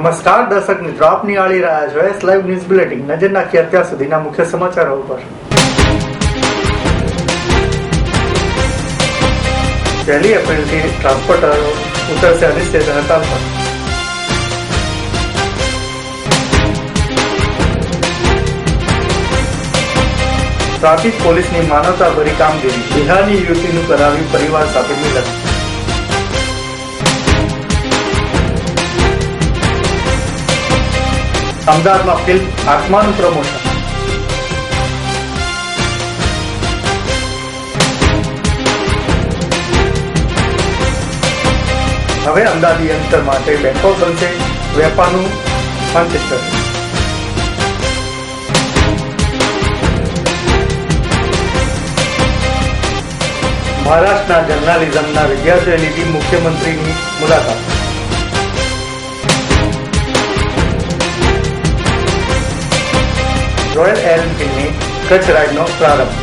નમસ્કાર દર્શક મિત્રો આપ નિહાળી રહ્યા છો એસ લાઈવ ન્યૂઝ બુલેટિન નજર નાખી અત્યાર સુધીના મુખ્ય સમાચારો ઉપર પહેલી એપ્રિલથી ટ્રાન્સપોર્ટરો ઉતરશે અનિશ્ચિત હડતાલ પર. ટ્રાફિક પોલીસની માનવતાભરી કામગીરી. બિહારની યુવતીનું કરાવી પરિવાર સાથે મિલન. અમદાવાદમાં ફિલ્મ આત્માનું પ્રમોશન હવે અમદાવાદી અંતર માટે બેંકોક બનશે વેપારનું માન્ચેસ્ટર મહારાષ્ટ્રના જર્નાલિઝમના વિદ્યાર્થીઓએ મુખ્યમંત્રીની મુલાકાત. રોયલ એન્ફિલ્ડની કચ્છ રાઇડનો પ્રારંભ.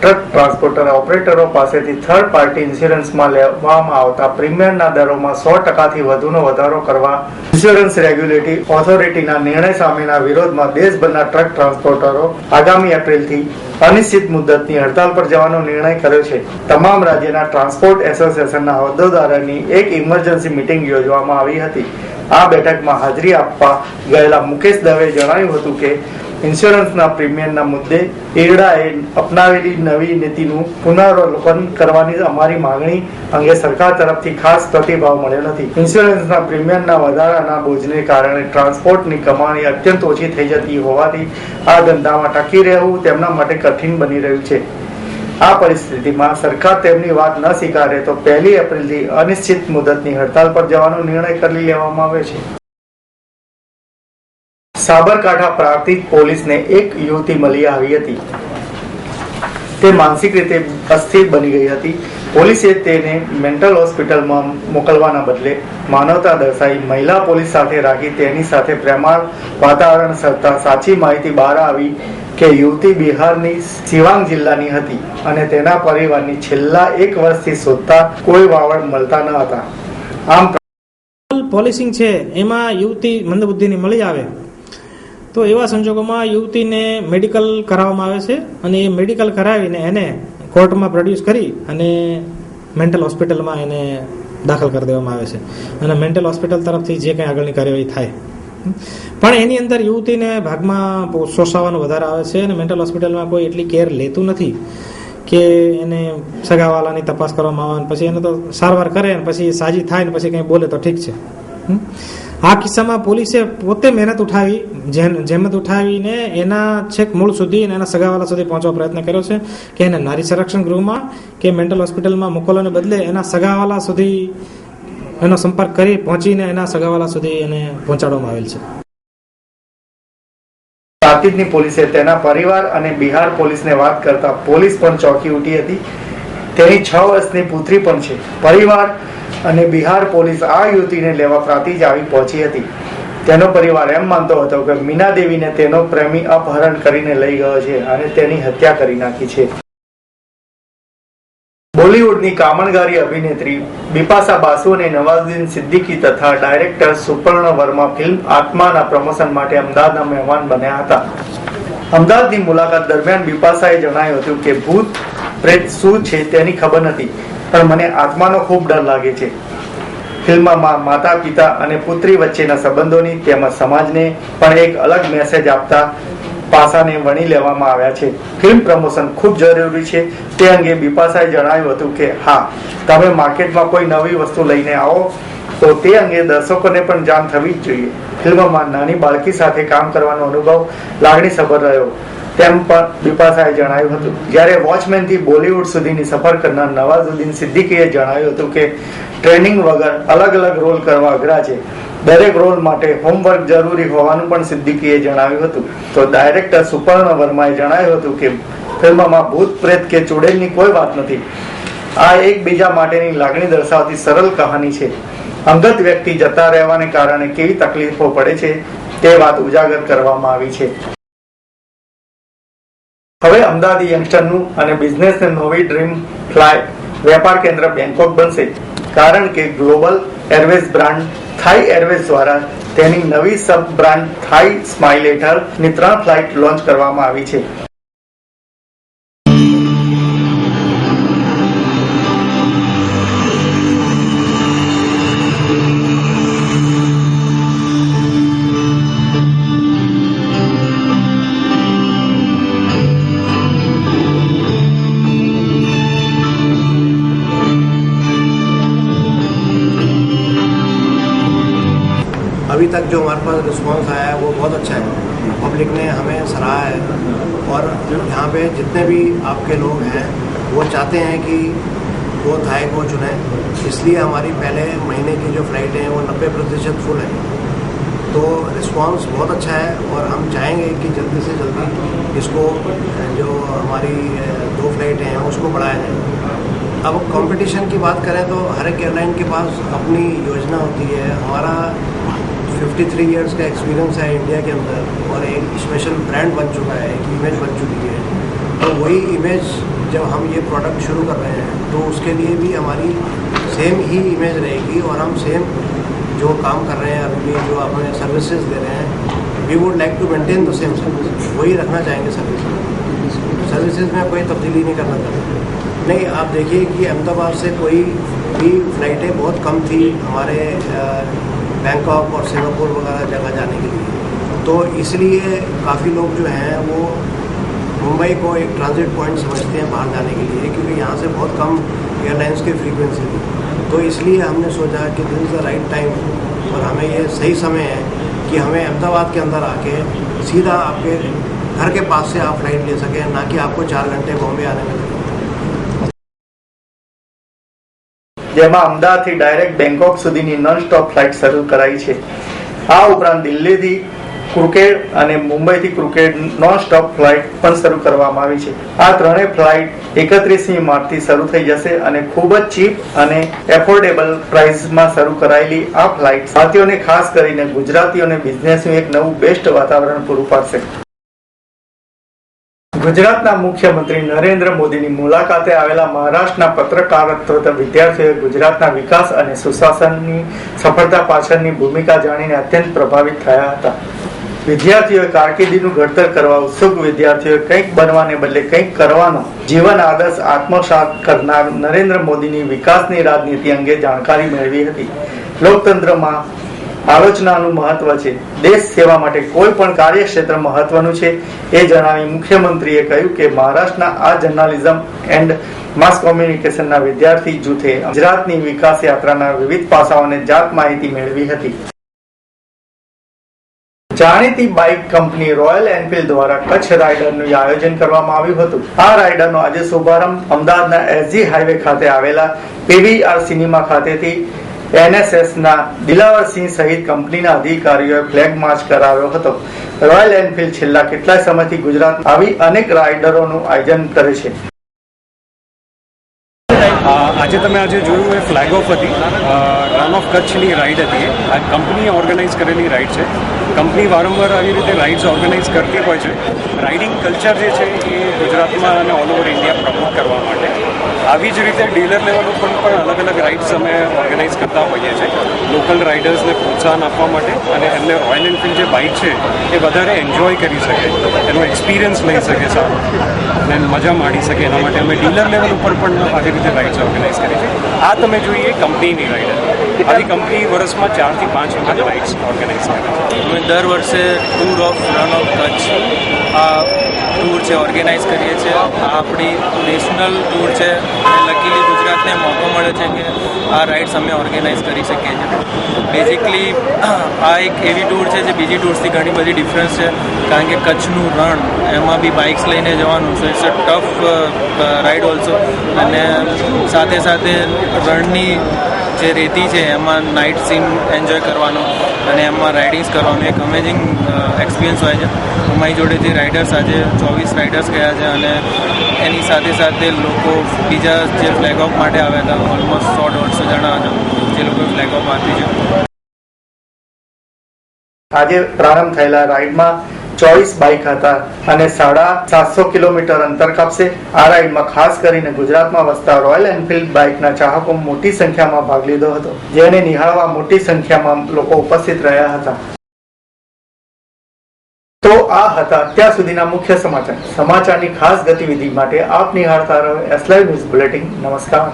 ટ્રક ટ્રાન્સપોર્ટર ઓપરેટરો પાસેથી થર્ડ પાર્ટી ઇન્સ્યોરન્સમાં લેવામાં આવતા પ્રીમિયમના દરોમાં સો ટકાથી વધુનો વધારો કરવા ઇન્સ્યોરન્સ રેગ્યુલેટરી ઓથોરિટીના નિર્ણય સામેના વિરોધમાં દેશભરના ટ્રક ટ્રાન્સપોર્ટરો આગામી એપ્રિલથી અનિશ્ચિત મુદ્દતની હડતાલ પર જવાનો નિર્ણય કર્યો છે. તમામ રાજ્યના ટ્રાન્સપોર્ટ એસોસિએશનના હોદ્દેદારોની એક ઇમરજન્સી મિટિંગ યોજવામાં આવી હતી. આ બેઠકમાં હાજરી આપવા ગયેલા મુકેશ દવે જણાવ્યું હતું કે ઇન્સ્યોરન્સના પ્રીમિયમના મુદ્દે એરડાએ અપનાવેલી નવી નીતિનું પુનરાવલોકન કરવાની અમારી માંગણી અંગે સરકાર તરફથી ખાસ પ્રતિભાવ મળ્યો નથી. ઇન્સ્યોરન્સના પ્રીમિયમના વધારાના બોજને કારણે ટ્રાન્સપોર્ટની કમાણી અત્યંત ઓછી થઈ જતી હોવાથી આ ધંધામાં ટકી રહેવું તેમના માટે કઠિન બની રહ્યું છે. આ પરિસ્થિતિમાં સરકાર તેમની વાત ન સ્વીકારે તો પહેલી એપ્રિલથી અનિશ્ચિત મુદતની હડતાલ પર જવાનો નિર્ણય કરી લેવામાં આવ્યો છે. સાબરકાંઠા પ્રાંતિક પોલીસને એક યુવતી મળી આવી હતી. તે માનસિક રીતે અસ્થિર બની ગઈ હતી. પોલીસે તેને મેન્ટલ હોસ્પિટલમાં મોકલવાના બદલે માનવતા દર્શાવી મહિલા પોલીસ સાથે રાખી તેની સાથે પ્રેમાળ વાતાવરણ સર્જતા સાચી માહિતી બહાર આવી કે યુવતી બિહારની સિવાંગ જિલ્લાની હતી અને તેના પરિવારની છેલ્લા એક વર્ષથી શોધતા કોઈ વાવડ મળતા ન હતા. આમ પોલિસિંગ છે. એમાં યુવતી મંદબુદ્ધિની મળી આવે. તો એવા સંજોગોમાં યુવતીને મેડિકલ કરાવવામાં આવે છે અને એ મેડિકલ કરાવીને એને કોર્ટમાં પ્રોડ્યુસ કરી અને મેન્ટલ હોસ્પિટલમાં એને દાખલ કરી દેવામાં આવે છે. અને મેન્ટલ હોસ્પિટલ તરફથી જે કંઈ આગળની કાર્યવાહી થાય. પણ એની અંદર યુવતીને ભાગમાં શોષાવાનું વધારે આવે છે અને મેન્ટલ હોસ્પિટલમાં કોઈ એટલી કેર લેતું નથી કે એને સગાવાલાની તપાસ કરવામાં આવે અને પછી એને તો સારવાર કરે ને પછી સાજી થાય ને પછી કંઈ બોલે તો ઠીક છે? આ કિસ્સામાં પોલીસે પોતે મહેનત ઉઠાવી જહેમત ઉઠાવીને એના છેક મૂળ સુધી એના સગાવાલા સુધી પહોંચવા પ્રયત્ન કર્યો છે કે એને નારી સંરક્ષણ ગૃહમાં કે મેન્ટલ હોસ્પિટલમાં મોકલવાને બદલે એના સગાવાલા સુધી એનો સંપર્ક કરી પહોંચીને એના સગાવાલા સુધી એને પહોંચાડવામાં આવેલ છે. તાકીદની પોલીસે તેના પરિવાર અને બિહાર પોલીસને વાત કરતા પોલીસ પણ ચોંકી ઉઠી હતી. તેની છ વર્ષની પુત્રી પણ છે. પરિવાર અને બિહાર પોલીસ આ યુવતીને લેવા પ્રાંતિજ આવી પહોંચી હતી. તેનો પરિવાર એમ માનતો હતો કે મીના દેવીને તેનો પ્રેમી અપહરણ કરીને લઈ ગયો છે અને તેની હત્યા કરી નાખી છે. બોલિવૂડની કામણગારી અભિનેત્રી બિપાસા બાસુ અને નવાઝુદ્દીન સિદ્દીકી તથા ડાયરેક્ટર સુપર્ણ વર્મા ફિલ્મ આત્માના પ્રમોશન માટે અમદાવાદના મહેમાન બન્યા હતા. અમદાવાદની મુલાકાત દરમિયાન બિપાસાએ જણાવ્યું હતું કે ભૂત પ્રેત શું છે તેની ખબર નથી. પણ મને આત્માનો ખૂબ ડર લાગે છે. ફિલ્મમાં માતા પિતા અને પુત્રી વચ્ચેના સંબંધોની તેમજ સમાજને પણ એક અલગ મેસેજ આપતા પાસાને વણી લેવામાં આવ્યા છે. ફિલ્મ પ્રમોશન ખૂબ જરૂરી છે. તે અંગે બિપાસાએ જણાવ્યું હતું કે, હા, તમે માર્કેટમાં કોઈ નવી વસ્તુ લઈને આવો, તો તે અંગે દર્શકોને પણ જાણ થવી જ જોઈએ. ફિલ્મમાં નાની બાળકી સાથે કામ કરવાનો અનુભવ લાગણીસભર રહ્યો. તેમ પણ બિપાસાએ જણાવ્યું હતું. જ્યારે વોચમેનથી બોલિવૂડ સુધીની સફર કરનાર નવાઝુદ્દીન સિદ્દીકીએ જણાવ્યું હતું કે, ટ્રેનિંગ વગર અલગ અલગ રોલ કરવા અઘરા છે. દરેક રોલ માટે હોમવર્ક જરૂરી હોવાનું પણ સિદ્દીકીએ જણાવ્યું હતું. તો ડાયરેક્ટર સુપર્ણ વર્માએ જણાવ્યું હતું કે, ફિલ્મમાં ભૂત પ્રેત કે ચુડેલની કોઈ વાત નથી. આ એકબીજા માટેની લાગણી દર્શાવતી સરળ કહાની છે. અંગત વ્યક્તિ જતા રહેવાને કારણે કેવી તકલીફો પડે છે તે વાત ઉજાગર કરવામાં આવી છે. હવે અમદાવાદ યંગસ્ટરનું અને બિઝનેસને નવી ડ્રીમ ફ્લાય વેપાર કેન્દ્ર બેંકોક બનશે. કારણ કે global airways brand Thai airways દ્વારા તેની નવી સબ બ્રાન્ડ થાઈ સ્માઇલ હેઠળની ત્રણ ફ્લાઇટ લોન્ચ કરવામાં આવી છે. अभी तक जो हमारे पास रिस्पांस आया है, वो बहुत अच्छा है। पब्लिक ने हमें सराहा है और यहाँ पे जितने भी आपके लोग हैं, वो चाहते हैं कि वो थाई को चुने। इसलिए हमारी पहले महीने की जो फ्लाइटें हैं, वो नब्बे प्रतिशत फुल है। तो रिस्पांस बहुत अच्छा है और हम चाहेंगे कि जल्दी से जल्दी इसको, जो हमारी दो फ्लाइटें हैं, उसको बढ़ाया जाए। अब कंपटीशन की बात करें तो हर एक एयरलाइन के पास अपनी योजना होती है। हमारा 53 इयर्स का एक्सपीरियंस है इंडिया के अंदर और एक स्पेशल ब्रांड बन चुका है, एक इमेज बन चुकी है। तो वही इमेज जब हम ये प्रोडक्ट शुरू कर रहे हैं तो उसके लिए भी हमारी सेम ही इमेज रहेगी और हम सेम जो काम कर रहे हैं अभी जो अपने सर्विसेज़ दे रहे हैं we would like to maintain the same service वही रखना चाहेंगे सर्विस सर्विसेज़ में कोई तब्दीली नहीं करना चाहते। नहीं, आप देखिए कि अहमदाबाद से कोई भी फ्लाइटें बहुत कम थी। हमारे बैंकॉक और सिंगापुर वगैरह जगह जाने के लिए। तो इसलिए काफ़ी लोग जो हैं, वो मुंबई को एक ट्रांजिट पॉइंट समझते हैं बाहर जाने के लिए, क्योंकि यहाँ से बहुत कम एयरलाइंस की फ्रीक्वेंसी थी तो इसलिए हमने सोचा कि this is the right time और हमें ये सही समय है कि हमें अहमदाबाद के अंदर आके सीधा आपके घर के पास से आप फ़्लाइट ले सकें, ना कि आपको चार घंटे बॉम्बे आने में જેમાં અમદાવાદથી ડાયરેક્ટ બેંકોક સુધીની નોન સ્ટોપ ફ્લાઇટ શરૂ કરાઈ છે. આ ઉપરાંત દિલ્હીથી ક્રુકેટ અને મુંબઈથી ક્રુકેડ નોન સ્ટોપ ફ્લાઇટ પણ શરૂ કરવામાં આવી છે. આ ત્રણેય ફ્લાઇટ એકત્રીસમી માર્ચથી શરૂ થઈ જશે અને ખૂબ જ ચીપ અને એફોર્ડેબલ પ્રાઇસમાં શરૂ કરાયેલી આ ફ્લાઇટ ભારતીયોને ખાસ કરીને ગુજરાતીઓને બિઝનેસનું એક નવું બેસ્ટ વાતાવરણ પૂરું પાડશે. ગુજરાતના મુખ્યમંત્રી નરેન્દ્ર મોદીની મુલાકાતે આવેલા મહારાષ્ટ્રના પત્રકારત્વ વિદ્યાર્થીઓએ ગુજરાતના વિકાસ અને સુશાસનની સફળતા પાછળની ભૂમિકા જાણીને અત્યંત પ્રભાવિત થયા હતા. વિદ્યાર્થીઓએ કારકિર્દીનું ઘડતર કરવા ઉત્સુક વિદ્યાર્થીઓએ કંઈક બનવાને બદલે કંઈક કરવાનો જીવન આદર્શ આત્મસાત કરનાર નરેન્દ્ર મોદીની વિકાસની રાજનીતિ અંગે જાણકારી મેળવી હતી. લોકતંત્રમાં આલોચનાનું મહત્વ છે. દેશ સેવા માટે કોઈ પણ કાર્યક્ષેત્ર મહત્વનું છે. એ જણાવી મુખ્યમંત્રીએ કહ્યું કે મહારાષ્ટ્રના આ જર્નાલિઝમ એન્ડ માસ કોમ્યુનિકેશનના વિદ્યાર્થી જૂથે ગુજરાતની વિકાસ યાત્રાના વિવિધ પાસાઓને જાત માહિતી મેળવી હતી. જાણીતી બાઇક કંપની રોયલ એનફિલ્ડ દ્વારા કચ્છ રાઇડરનું આયોજન કરવામાં આવ્યું હતું. આ રાઇડરનો આજે શુભારંભ અમદાવાદના એસજી હાઈવે ખાતે આવેલા પીવીઆર સિનેમા ખાતેથી એનએસએસ ના દિલાવરસિંહ સહિત કંપનીના અધિકારીઓએ ફ્લેગ માર્ચ કરાવ્યો હતો. રોયલ એનફિલ્ડ છેલ્લા કેટલાય સમયથી ગુજરાત આવી અનેક રાઇડરોનું આયોજન કરે છે. આજે તમે આજે જોયું એ ફ્લેગ ઓફ હતી. રન ઓફ કચ્છની રાઈડ હતી આ કંપનીએ ઓર્ગેનાઇઝ કરેલી રાઈડ છે. કંપની વારંવાર આવી રીતે રાઇડ્સ ઓર્ગેનાઇઝ કરતી હોય છે. રાઇડિંગ કલ્ચર જે છે એ ગુજરાતમાં અને ઓલ ઓવર ઇન્ડિયા પ્રમોટ કરવા માટે આવી જ રીતે ડીલર લેવલ ઉપર પણ અલગ અલગ રાઇડ્સ અમે ઓર્ગેનાઇઝ કરતા હોઈએ છીએ. લોકલ રાઇડર્સને પ્રોત્સાહન આપવા માટે અને એમને રોયલ એન્ફિલ્ડ જે બાઇક છે, એ વધારે એન્જોય કરી શકે. એનો એક્સપિરિયન્સ લઈ શકે સારો અને મજા માણી શકે એના માટે અમે ડીલર લેવલ ઉપર પણ આવી રીતે રાઇડ્સ ઓર્ગેનાઇઝ કરી છે. આ તમે જોઈએ કંપનીની રાઇડ આવી કંપની વર્ષમાં ચારથી પાંચ વખત રાઇડ્સ ઓર્ગેનાઇઝ કરે છે. અમે દર વર્ષે tour of run of Kutch આ ટૂર છે ઓર્ગેનાઇઝ કરીએ છીએ. આ આપણી નેશનલ ટૂર છે. અને લકીલી ગુજરાતને મોકો મળ્યો છે કે આ રાઇડ્સ અમે ઓર્ગેનાઇઝ કરી શકીએ છીએ. બેઝિકલી આ એક એવી ટૂર છે જે બીજી ટૂર્સથી ઘણી બધી ડિફરન્સ છે. કારણ કે કચ્છનું રણ એમાં બી બાઇક્સ લઈને જવાનું છે it's a tough ride also અને સાથે સાથે રણની જે રેતી છે એમાં નાઇટ સીન એન્જોય કરવાનો અને એમાં રાઇડિંગ્સ કરવાનું એક અમેઝિંગ એક્સપિરિયન્સ હોય છે. અમારી જોડે જે રાઇડર્સ આજે ચોવીસ રાઇડર્સ ગયા છે અને એની સાથે સાથે લોકો બીજા જે ફ્લેગ ઓફ માટે આવ્યા હતા ઓલમોસ્ટ સો, દોઢસો જણા હતા, જે લોકો ફ્લેગ ઓફ આપી છે. આજે પ્રારંભ થયેલા રાઇડમાં ચોવીસ બાઇક હતા અને સાડા સાતસો કિલોમીટર અંતર કાપશે. આ રાઇડમાં ખાસ કરીને ગુજરાતમાં વસતા રોયલ એન્ફિલ્ડ બાઇકના ચાહકો મોટી સંખ્યામાં ભાગ લીધો હતો, જેને નિહાળવા મોટી સંખ્યામાં લોકો ઉપસ્થિત રહ્યા હતા. તો આ હતા અત્યાર સુધીના મુખ્ય સમાચાર. સમાચારની ખાસ ગતિવિધિ માટે આપ નિહાળતા રહો એસલાઈ ન્યૂઝ બુલેટિન નમસ્કાર.